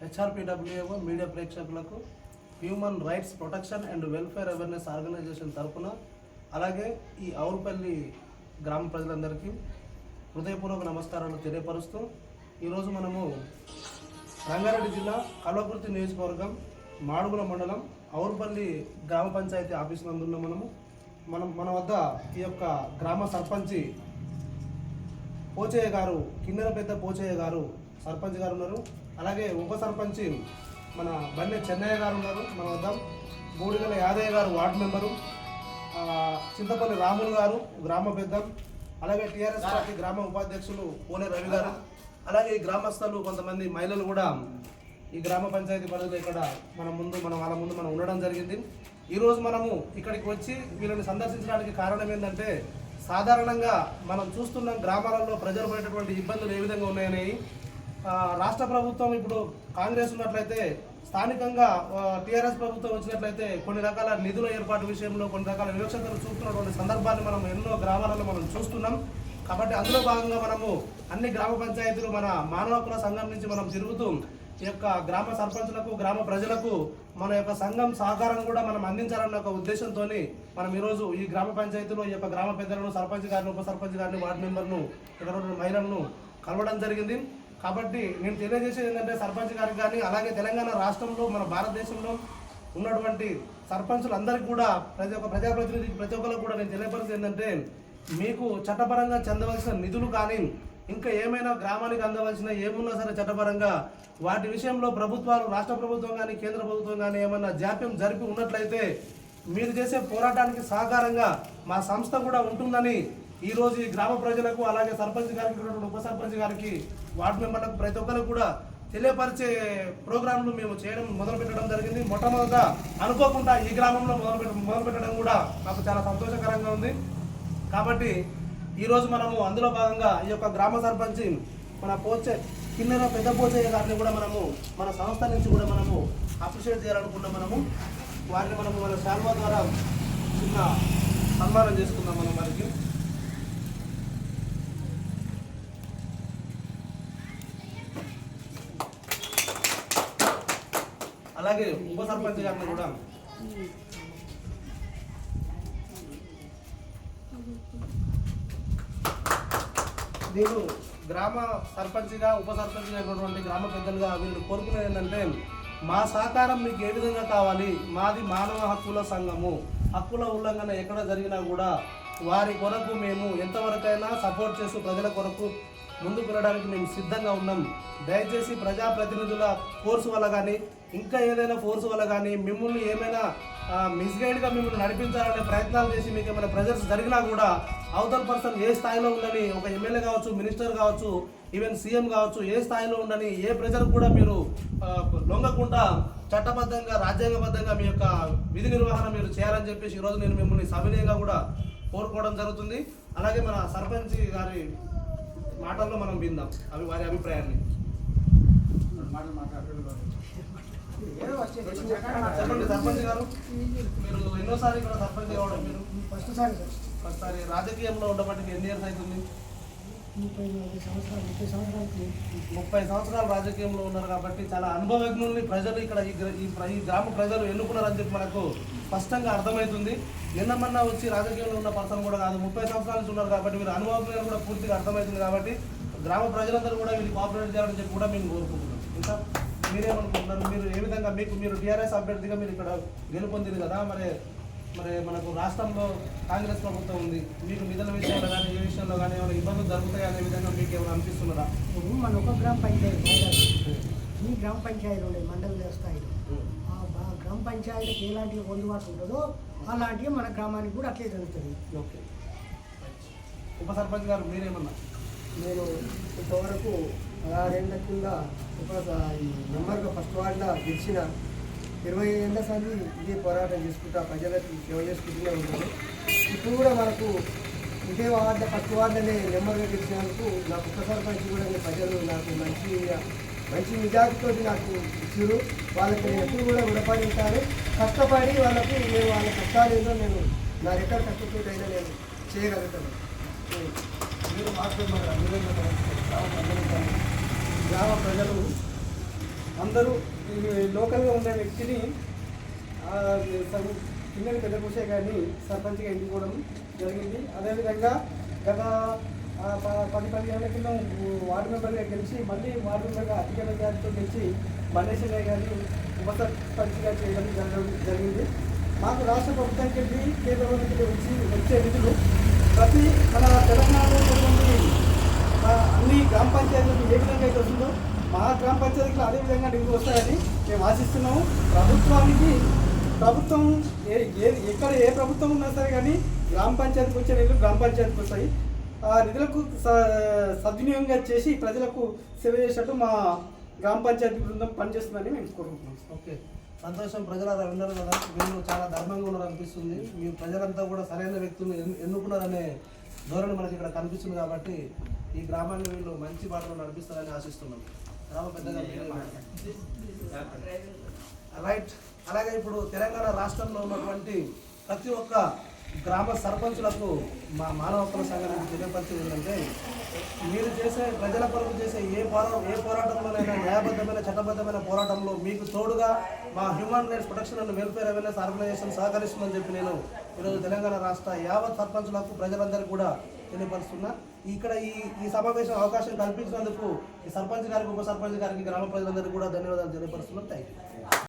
హెచ్ఆర్పిడబ్ల్యూఏఓ media ప్రేక్షకులకు human rights protection and welfare awareness organisation తరఫున అలాగే ఈ ఔరుపల్లి గ్రామ ప్రజలందరికీ హృదయపూర్వక నమస్కారాలు తెలియపరుస్తూ ఈరోజు మనము రంగారెడ్డి జిల్లా కల్వకుర్తి నియోజకవర్గం మాడుగుల మండలం ఔరుపల్లి గ్రామ పంచాయతీ ఆఫీస్ నందున్న మనము. మనం మన వద్ద ఈ యొక్క గ్రామ సర్పంచి పోచయ్య గారు కిన్నెర పెద్ద పోచయ్య గారు సర్పంచ్ గారు ఉన్నారు. అలాగే ఉప సర్పంచి మన బన్నె చెన్నయ్య గారు ఉన్నారు. మన వద్ద బూడిగల యాదయ్య గారు వార్డు మెంబరు చింతపల్లి రాములు గారు గ్రామ పెద్ద అలాగే టీఆర్ఎస్ పార్టీ గ్రామ ఉపాధ్యక్షులు పోలే రవి గారు అలాగే ఈ గ్రామస్తులు కొంతమంది మహిళలు కూడా ఈ గ్రామ పంచాయతీ పరిధిలో ఇక్కడ మన ముందు మన వాళ్ళ ముందు మనం ఉండడం జరిగింది. ఈరోజు మనము ఇక్కడికి వచ్చి వీళ్ళని సందర్శించడానికి కారణం ఏంటంటే సాధారణంగా మనం చూస్తున్న గ్రామాలలో ప్రజలు పడేటటువంటి ఇబ్బందులు ఏ విధంగా ఉన్నాయని రాష్ట్ర ప్రభుత్వం ఇప్పుడు కాంగ్రెస్ ఉన్నట్లయితే స్థానికంగా టీఆర్ఎస్ ప్రభుత్వం వచ్చినట్లయితే కొన్ని రకాల నిధుల ఏర్పాటు విషయంలో కొన్ని రకాల వివక్షతలు చూస్తున్నటువంటి సందర్భాన్ని మనం ఎన్నో గ్రామాలలో మనం చూస్తున్నాం. కాబట్టి అందులో భాగంగా మనము అన్ని గ్రామ పంచాయతీలు మన మానవకుల సంఘం నుంచి మనం తిరుగుతూ ఈ యొక్క గ్రామ సర్పంచులకు గ్రామ ప్రజలకు మన యొక్క సంఘం సహకారం కూడా మనం అందించాలన్న ఒక ఉద్దేశంతో మనం ఈరోజు ఈ గ్రామ పంచాయతీలో ఈ యొక్క గ్రామ పెద్దలను సర్పంచ్ గారిని ఉప సర్పంచ్ గారిని వార్డు మెంబర్ను ఇక్కడ మహిళలను కలవడం జరిగింది. కాబట్టి నేను తెలియజేసేది ఏంటంటే సర్పంచ్ గారికి కానీ అలాగే తెలంగాణ రాష్ట్రంలో మన భారతదేశంలో ఉన్నటువంటి సర్పంచులందరికీ కూడా ప్రతి ఒక్క ప్రజాప్రతినిధికి ప్రతి ఒక్కరికి కూడా నేను తెలియపరిచేది ఏంటంటే మీకు చట్టపరంగా చెందవలసిన నిధులు కానీ ఇంకా ఏమైనా గ్రామానికి అందవలసిన ఏమున్నా సరే చట్టపరంగా వాటి విషయంలో ప్రభుత్వాలు రాష్ట్ర ప్రభుత్వం కానీ కేంద్ర ప్రభుత్వం కానీ ఏమైనా జాప్యం జరిపి ఉన్నట్లయితే మీరు చేసే పోరాటానికి సహకారంగా మా సంస్థ కూడా ఉంటుందని ఈరోజు ఈ గ్రామ ప్రజలకు అలాగే సర్పంచ్ గారికి ఉప సర్పంచ్ గారికి వార్డు మెంబర్లకు ప్రతి ఒక్కరికి కూడా తెలియపరిచే ప్రోగ్రాంలు మేము చేయడం మొదలుపెట్టడం జరిగింది. మొట్టమొదట అనుకోకుండా ఈ గ్రామంలో మొదలుపెట్ట మొదలుపెట్టడం కూడా నాకు చాలా సంతోషకరంగా ఉంది. కాబట్టి ఈరోజు మనము అందులో భాగంగా ఈ యొక్క గ్రామ సర్పంచ్ మన పోచే కిన్నెర పెద్ద పోచయ్య గారిని కూడా మనము మన సంస్థ నుంచి కూడా మనము అప్రిషియేట్ చేయాలనుకున్న మనము వారిని మనము మన శాల్వా ద్వారా చిన్న సన్మానం చేసుకుందాం మనం వారికి. అలాగే ఉప సర్పంచ్ గారిని కూడా. నేను గ్రామ సర్పంచ్గా ఉప సర్పంచ్గా ఉన్నటువంటి గ్రామ పెద్దలుగా వీళ్ళు కోరుకునేది ఏంటంటే మా సహకారం మీకు ఏ విధంగా కావాలి? మాది మానవ హక్కుల సంఘము. హక్కుల ఉల్లంఘన ఎక్కడ జరిగినా కూడా వారి కొరకు మేము ఎంతవరకైనా సపోర్ట్ చేస్తూ ప్రజల కొరకు ముందుకు వెళ్ళడానికి మేము సిద్ధంగా ఉన్నాం. దయచేసి ప్రజాప్రతినిధుల ఫోర్స్ వల్ల కానీ ఇంకా ఏదైనా ఫోర్స్ వల్ల కానీ మిమ్మల్ని ఏమైనా మిస్గైడ్గా మిమ్మల్ని నడిపించాలనే ప్రయత్నాలు చేసి మీకు ఏమైనా ప్రెజర్స్ జరిగినా కూడా అవతల పర్సన్ ఏ స్థాయిలో ఉండని ఒక ఎమ్మెల్యే కావచ్చు మినిస్టర్ కావచ్చు ఈవెన్ సీఎం కావచ్చు ఏ స్థాయిలో ఉండని ఏ ప్రెజర్ కూడా మీరు లొంగకుండా చట్టబద్ధంగా రాజ్యాంగబద్ధంగా మీ యొక్క విధి నిర్వహణ మీరు చేయాలని చెప్పేసి ఈరోజు నేను మిమ్మల్ని సవినయంగా కూడా కోరుకోవడం జరుగుతుంది. అలాగే మన సర్పంచ్ గారి మాటల్లో మనం విందాం. అవి వారి అభిప్రాయాన్ని. చెప్పండి సర్పంచ్ గారు. మీరు ఎన్నోసారి ఇక్కడ సర్పంచ్ కావడం మీరు? ఫస్ట్ సారి ఫస్ట్ సారి రాజకీయంలో ఉండబట్టి ఎన్ని ఇయర్స్ అవుతుంది? ముప్పై సంవత్సరాలు ముప్పై సంవత్సరాలకి ముప్పై సంవత్సరాలు రాజకీయంలో ఉన్నారు కాబట్టి చాలా అనుభవజ్ఞుల్ని ప్రజలు ఇక్కడ ఈ గ్ర- ఈ గ్రామ ప్రజలు ఎన్నుకున్నారని చెప్పి మనకు స్పష్టంగా అర్థమవుతుంది. ఎన్నమన్నా వచ్చి రాజకీయంలో ఉన్న పర్సన్ కూడా కాదు. ముప్పై సంవత్సరాల నుంచి ఉన్నారు కాబట్టి మీరు అనుభవజ్ఞులు కూడా పూర్తిగా అర్థమవుతుంది కాబట్టి గ్రామ ప్రజలందరూ కూడా వీళ్ళు కోఆపరేట్ చేయాలని చెప్పి కూడా మేము కోరుకుంటున్నాం. ఇంకా మీరేమనుకుంటున్నారు? మీరు ఏ విధంగా మీకు మీరు టీఆర్ఎస్ అభ్యర్థిగా మీరు ఇక్కడ గెలుపొందింది కదా? మరి మరి మనకు రాష్ట్రంలో కాంగ్రెస్ ప్రభుత్వం ఉంది. మీకు నిధుల విషయంలో కానీ ఏ విషయంలో కానీ ఏమైనా ఇబ్బందులు జరుగుతాయి అనే విధంగా మీకు ఏమైనా అనిపిస్తున్నదా ఇప్పుడు మన ఒక గ్రామ పంచాయతీ. ఈ గ్రామ పంచాయతీలు ఉన్నాయి మండల స్థాయిలో. గ్రామ పంచాయతీకి ఎలాంటి పొందుబాటు ఉంటుందో అలాంటివి మన గ్రామానికి కూడా అట్లే జరుగుతుంది. ఓకే. ఉప సర్పంచ్ గారు మీరేమన్నా? నేను ఇంతవరకు పదహారేళ్ళ కింద ఒక ఈ నెంబర్గా ఫస్ట్ వార్డులో గెలిచిన ఇరవై ఏళ్ళ సార్లు ఇదే పోరాటం చేసుకుంటా ప్రజలకు సేవ చేసుకుంటూనే ఉన్నాను ఇప్పుడు కూడా మనకు ఇదే వార్డ ఫస్ట్ వార్డునే నెంబర్గా గెలిచినందుకు నాకు కుక్క సర్పంచ్ కూడా ప్రజలు నాకు మంచి మంచి నిజాతితో నాకు ఇచ్చారు. వాళ్ళకి నేను ఎప్పుడు కూడా రుణపడి ఉంటాను. కష్టపడి వాళ్ళకి నేను వాళ్ళ కష్టాలు ఏదో నేను నా రెక్కల కష్టతో అయినా నేను చేయగలుగుతాను. మీరు మాట్లాడుతున్నారు మీరేం గ్రామ ప్రజలు అందరూ లోకల్గా ఉండే వ్యక్తిని ఆ, పెద్ద పూసే కానీ సర్పంచ్గా ఎన్నుకోవడం జరిగింది. అదేవిధంగా గత ఆ, పది పదిహేనుల కింద వార్డు మెంబర్గా గెలిచి మళ్ళీ వార్డు మెంబర్గా అధిక మెజార్టీతో గెలిచి మల్లేశ్వరయ్య గారిని ఉప సర్పంచ్గా చేయడం జరగడం జరిగింది. మాకు రాష్ట్ర ప్రభుత్వానికి వెళ్ళి కేంద్ర ప్రభుత్వం వచ్చి వచ్చే నిధులు ప్రతి మన తెలంగాణలో అన్ని గ్రామ పంచాయతీలకు ఏ విధంగా అయితే వస్తుందో మా గ్రామ పంచాయతీకి అదే విధంగా నిధులు వస్తాయని మేము ఆశిస్తున్నాము. ప్రభుత్వానికి ప్రభుత్వం ఏ ఏ ఎక్కడ ఏ ప్రభుత్వం ఉన్నా సరే కానీ గ్రామ పంచాయతీకి వచ్చే నిధులు గ్రామ పంచాయతీకి వస్తాయి. ఆ నిధులకు స- సద్వినియోగంగా చేసి ప్రజలకు సేవ చేసినట్టు మా గ్రామ పంచాయతీ బృందం పనిచేస్తుందని మేము కోరుకుంటున్నాం. ఓకే. సంతోషం. ప్రజలారా విన్నారు కదా. మేము చాలా ధర్మంగా ఉన్నారు అనిపిస్తుంది. మీ ప్రజలంతా కూడా సరైన వ్యక్తులు ఎన్నుకున్నారనే ధోరణి మనకి ఇక్కడ కనిపిస్తుంది కాబట్టి ఈ గ్రామాన్ని వీళ్ళు మంచి బాటలో నడిపిస్తారని ఆశిస్తున్నాం. రైట్. అలాగే ఇప్పుడు తెలంగాణ రాష్ట్రంలో ఉన్నటువంటి ప్రతి ఒక్క గ్రామ సర్పంచులకు మా మానవ హక్కుల సంఘం తెలియపరిచేది ఏంటంటే మీరు చేసే ప్రజల కొరకు చేసే ఏ పోరా ఏ పోరాటంలోనైనా న్యాయబద్ధమైన చట్టబద్ధమైన పోరాటంలో మీకు తోడుగా మా human rights protection and welfare awareness organisation సహకరిస్తుందని చెప్పి నేను ఈరోజు తెలంగాణ రాష్ట్ర యావత్ సర్పంచులకు ప్రజలందరికీ కూడా తెలియపరుస్తున్నా. ఇక్కడ ఈ ఈ సమావేశం అవకాశం కల్పించినందుకు ఈ సర్పంచ్ గారికి ఉప సర్పంచ్ గారికి గ్రామ ప్రజలందరికీ కూడా ధన్యవాదాలు తెలియపరుస్తున్నాం. Thank you